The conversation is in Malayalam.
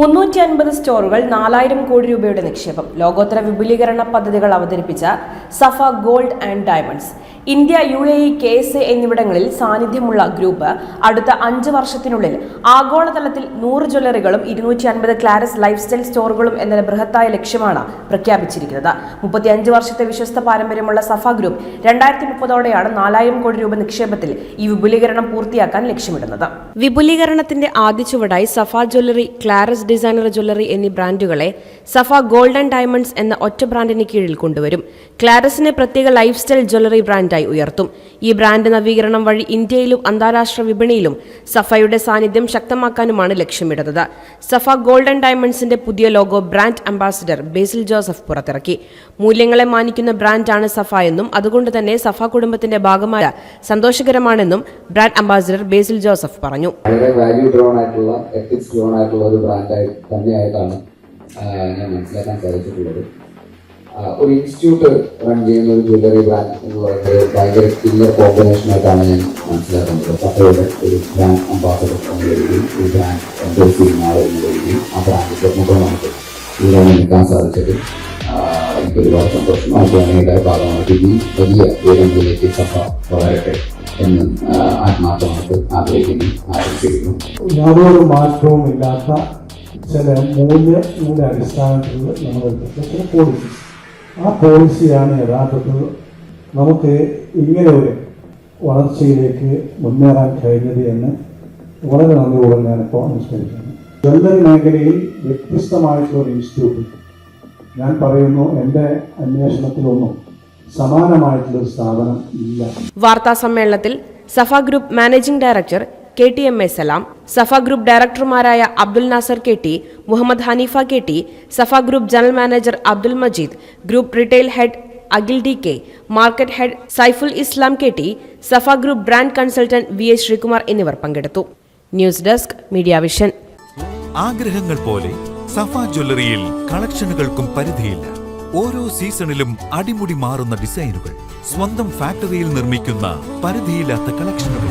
മുന്നൂറ്റി അൻപത് സ്റ്റോറുകൾ നാലായിരം കോടി രൂപയുടെ നിക്ഷേപം. ലോകോത്തര വിപുലീകരണ പദ്ധതികൾ അവതരിപ്പിച്ച Safa gold and diamonds. India U A E K S A എന്നിവിടങ്ങളിൽ സാന്നിധ്യമുള്ള ഗ്രൂപ്പ് അടുത്ത അഞ്ച് വർഷത്തിനുള്ളിൽ ആഗോളതലത്തിൽ നൂറ് ജ്വല്ലറികളും ഇരുന്നൂറ്റി അൻപത് ക്ലാരസ് ലൈഫ് സ്റ്റൈൽ സ്റ്റോറുകളും എന്ന ബൃഹത്തായ ലക്ഷ്യമാണ് പ്രഖ്യാപിച്ചിരിക്കുന്നത്. മുപ്പത്തിയഞ്ച് വർഷത്തെ വിശ്വസ്ത പാരമ്പര്യമുള്ള സഫ ഗ്രൂപ്പ് രണ്ടായിരത്തി മുപ്പതോടെയാണ് നാലായിരം കോടി രൂപ നിക്ഷേപത്തിൽ ഈ വിപുലീകരണം പൂർത്തിയാക്കാൻ ലക്ഷ്യമിടുന്നത്. വിപുലീകരണത്തിന്റെ ആദ്യ ചുവടായി സഫ ജ്വല്ലറി ക്ലാരസ് ഡിസൈനർ ജ്വല്ലറി എന്നീ ബ്രാൻഡുകളെ സഫ ഗോൾഡൻ ഡയമണ്ട്സ് എന്ന ഒറ്റ ബ്രാൻഡിന് കീഴിൽ കൊണ്ടുവരും. ക്ലാരസിനെ പ്രത്യേക ലൈഫ് സ്റ്റൈൽ ജ്വല്ലറി ബ്രാൻഡായി ഉയർത്തും. ഈ ബ്രാൻഡ് നവീകരണം വഴി ഇന്ത്യയിലും അന്താരാഷ്ട്ര വിപണിയിലും സഫയുടെ സാന്നിധ്യം ശക്തമാക്കാനുമാണ് ലക്ഷ്യമിടുന്നത്. സഫ ഗോൾഡൻ ഡയമണ്ട്സിന്റെ പുതിയ logo brand ambassador Basil Joseph പുറത്തിറക്കി. മൂല്യങ്ങളെ മാനിക്കുന്ന ബ്രാൻഡാണ് സഫ എന്നും അതുകൊണ്ട് തന്നെ സഫ കുടുംബത്തിന്റെ ഭാഗമായ സന്തോഷകരമാണെന്നും ബ്രാൻഡ് അംബാസിഡർ ബേസിൽ ജോസഫ് പറഞ്ഞു. വാല്യൂ ഡ്രോൺ ആയിട്ടുള്ള എത്തിക്സ് ഡ്രോൺ ആയിട്ടുള്ള ഒരു ബ്രാൻഡായി തന്നെയായിട്ടാണ് ഞാൻ മനസ്സിലാക്കാൻ സാധിച്ചിട്ടുള്ളത്. ഒരു ഇൻസ്റ്റിറ്റ്യൂട്ട് റൺ ചെയ്യുന്ന ഒരു ജ്വല്ലറി ബ്രാൻഡ് എന്ന് പറയുന്നത് ഭയങ്കര കില്ലർ കോമ്പിനേഷൻ ആയിട്ടാണ് ഞാൻ മനസ്സിലാക്കുന്നത്. സഫയുടെ ഒരു ബ്രാൻഡ് അംബാസഡർ എന്ന രീതിയിൽ ഒരു ബ്രാൻഡ് എന്റെ ആൾ എന്ന രീതിയിൽ ആ ബ്രാൻഡിന്റെ മുഖം നമുക്ക് ഇവിടെ നിൽക്കാൻ സാധിച്ചത്. എനിക്ക് ഒരുപാട് സന്തോഷം. ആ ജേണയുടെ ഭാഗമായിട്ട് ഈ വലിയ ഉയരങ്ങളിലേക്ക് സഭ വളരട്ടെ എന്ന് ആത്മാർത്ഥമായിട്ട് ആഗ്രഹിക്കുന്നു ആഗ്രഹിക്കുന്നു യാതൊരു മാറ്റവും ഇല്ലാത്ത ചില മൂല്യങ്ങളുടെ മൂല്യ അടിസ്ഥാനത്തിൽ നമ്മൾ പോളിസി ആ പോളിസിയാണ് യഥാർത്ഥത്തിൽ നമുക്ക് ഇങ്ങനെ ഒരു വളർച്ചയിലേക്ക് മുന്നേറാൻ കഴിഞ്ഞത് എന്ന് വളരെ നന്ദിയോടെ ഞാനിപ്പോൾ അനുസ്മരിക്കുന്നു. ജ്വല്ലറി മേഖലയിൽ വ്യത്യസ്തമായിട്ടുള്ള ഒരു ഇൻസ്റ്റിറ്റ്യൂട്ട് ഞാൻ പറയുന്നു എന്റെ അന്വേഷണത്തിലൊന്നും സമാനമായിട്ടുള്ള സ്ഥാപനം ഇല്ല. വാർത്താ സമ്മേളനത്തിൽ Safa group managing director K T M A Salam Safa group ഡയറക്ടർമാരായ Abdul Nasser K T Muhammad Haneefa K T Safa group general manager Abdul Majeed group retail head Akhil D K market head Saiful Islam K T Safa group brand consultant V S Sreekumar എന്നിവർ പങ്കെടുത്തു. News desk media vision. ആഗ്രഹങ്ങൾ പോലെ സഫ ജ്വല്ലറിയിൽ കളക്ഷനുകൾക്കും പരിധിയില്ല. ഓരോ സീസണിലും അടിമുടി മാറുന്ന ഡിസൈനുകൾ സ്വന്തം ഫാക്ടറിയിൽ നിർമ്മിക്കുന്ന പരിധിയില്ലാത്ത കളക്ഷനുകൾ.